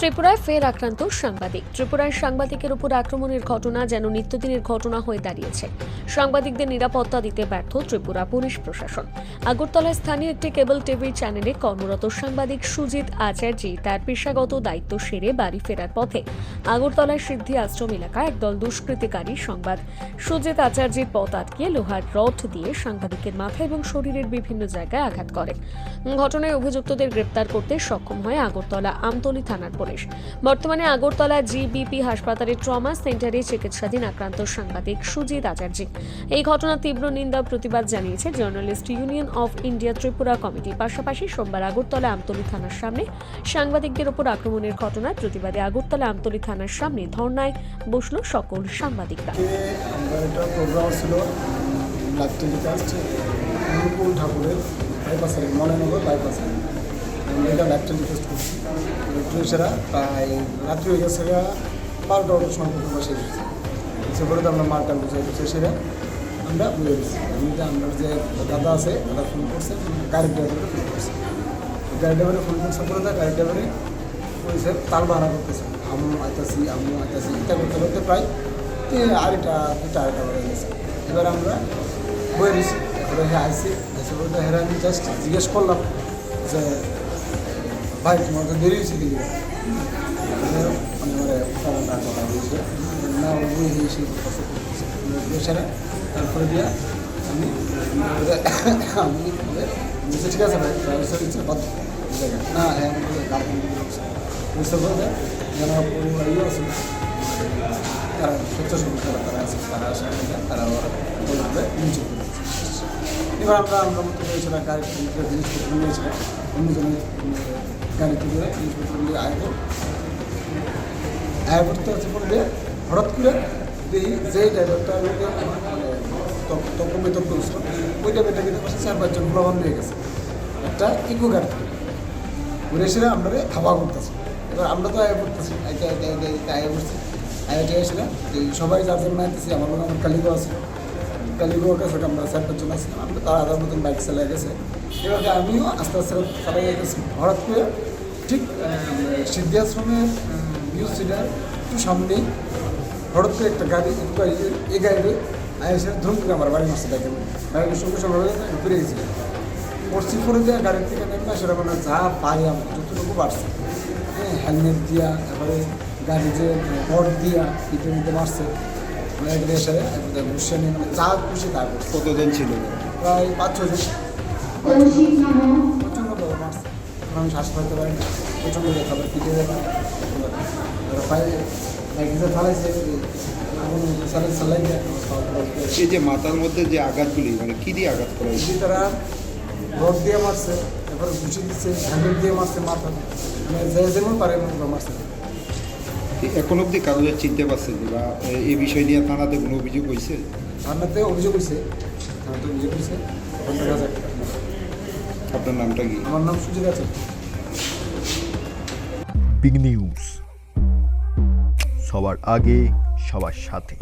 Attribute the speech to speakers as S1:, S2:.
S1: ত্রিপুরায় ফের আক্রান্ত সাংবাদিক। ত্রিপুরায় সাংবাদিকের উপর আক্রমণের ঘটনা যেন নিত্যদিনের ঘটনা হয়ে দাঁড়িয়েছে। সাংবাদিকদের নিরাপত্তা দিতে ব্যর্থ ত্রিপুরা পুলিশ প্রশাসন। আগরতলায় স্থানীয় একটি কেবল টিভি চ্যানেলে কর্মরত সাংবাদিক সুজিত আচার্যি তার পেশাগত দায়িত্ব সেরে বাড়ি ফেরার পথে আগরতলায় সিদ্ধি আশ্রম এলাকায় একদল দুষ্কৃতিকারী সংবাদ। সুজিত আচার্যের পথ আটকে লোহার রড দিয়ে সাংবাদিকের মাথা এবং শরীরের বিভিন্ন জায়গায় আঘাত করে। ঘটনায় অভিযুক্তদের গ্রেপ্তার করতে সক্ষম হয় আগরতলা আমতলী থানার পুলিশ। বর্তমানে আগরতলা জিবিপি হাসপাতালের ট্রমা সেন্টারে চিকিৎসাধীন আক্রান্ত সাংবাদিক সুজিত আচার্যি। এই ঘটনার তীব্র নিন্দা প্রতিবাদ জানিয়েছে journalist union of India Tripura committee. পাশাপাশি সোমবার আগরতলা আমতলী থানার সামনে সাংবাদিকদের উপর আক্রমণের ঘটনার প্রতিবাদে আগরতলা আমতলী থানার সামনে ধর্নায় বসল সকল সাংবাদিকরা।
S2: ঠাকুরের বাইপাসে মনেনগর বাইপাসে আমরা এটা লাইভ টেলিকাস্ট করছি। পুলিশেরা প্রায় রাত্রি হয়ে গেছে বারোটা ওটার সময় বসে গেছে। সে করে তো আমরা মালটা বুঝাই দিচ্ছি সেটা আমরা বুঝে দিচ্ছি। এমনিতে আমরা যে দাদা আছে, দাদা ফোন করছে, গাড়ির ড্রাইভারে ফোন করছে। গাড়ি ড্রাইভারে ফোন করছে পরে তার গাড়ি ড্রাইভারে পুলিশের তাল বাহানা করতেছে। আমু আইতাছি আমু আইতাছি ইত্যাদি করতে করতে প্রায় আড়াইটা দুটা আড়াইটা বেড়ে গেছে। এবার আমরা বই দিছি এরপরে আইসি এসে বলতে আমি জাস্ট জিজ্ঞেস করলাম যে ভাই তোমার তো দেরি হয়েছে মানে মানে এছাড়া তারপরে আমি আমি ঠিক আছে ভাই না হ্যাঁ ইয়ে তারা যারা তারা আসে তারা এবার আমরা আমরা মতো করেছিলাম জিনিসপত্র নিয়েছিলাম গাড়ি থেকে জিনিসপত্র নিয়ে আয় করো আয় করতে হচ্ছে পড়বে হঠাৎ করে দেখি যে ড্রাইভারটা লোকে মানে তকমে তক্ক ছিল ওই ড্রাইভারটা কিন্তু চার পাঁচজন ভ্রমণ হয়ে গেছে। একটা ইকো গাড়ি ঘুরে এসে আমরা খাওয়া করতেছি। এবার আমরা তো আয় করতেছি আয় করছি আইতে এসে এই সবাই যার জন্য আইতেছি আমার লোক আমার কালিগো আছে। কালিগোর কাছে আমরা চার পাঁচজন আসছিলাম আমরা তারা আধার মতন বাইক চালাই গেছে। এবার আমিও আস্তে আস্তে চালাই গেছি। হঠাৎ করে ঠিক সিদ্ধি আশ্রমের নিউজ সিটার একটু সামনেই হঠাৎ করে একটা গাড়ি একটু গাড়ি এই গাড়ি আইসে ধরুন করে আমার বাড়ির মাসে দেখেন গাড়ির সঙ্গে সঙ্গে ঘুরে গেছিলাম পড়ছি করে দেওয়া গাড়ির থেকে নেন না সেটা মানে যা পাই আমার যতটুকু পারছে। হ্যাঁ হেলমেট দিয়া তারপরে গাড়ি যে বট দিয়া পিঠে নিতে মারছে মানে এগুলো এসে বসে নিয়ে মানে যা খুশি তা করছে।
S3: কতজন ছিল?
S2: প্রায় পাঁচ ছজন। আমি শ্বাস পাইতে পারি না প্রচণ্ড দেখা পাই পিঠে পায়ে বাইকে যে
S3: মাথার মধ্যে যে আঘাতগুলি মানে কি দিয়ে আঘাত করা হয়েছে?
S2: তারা রড দিয়ে মারছে তারপরে ঘুষি দিচ্ছে হ্যান্ডেল দিয়ে মারছে মাথা। মানে যে যেমন পারে মারছে।
S3: এখন অবধি কাগজের চিনতে পারছে যে বা এই বিষয় নিয়ে থানাতে কোনো অভিযোগ হয়েছে?
S2: থানাতে অভিযোগ হয়েছে থানাতে অভিযোগ হয়েছে
S3: আপনার নামটা কি?
S2: আমার নাম সুজিত আছে
S4: বিগ নিউজ সবার আগে সবার সাথে।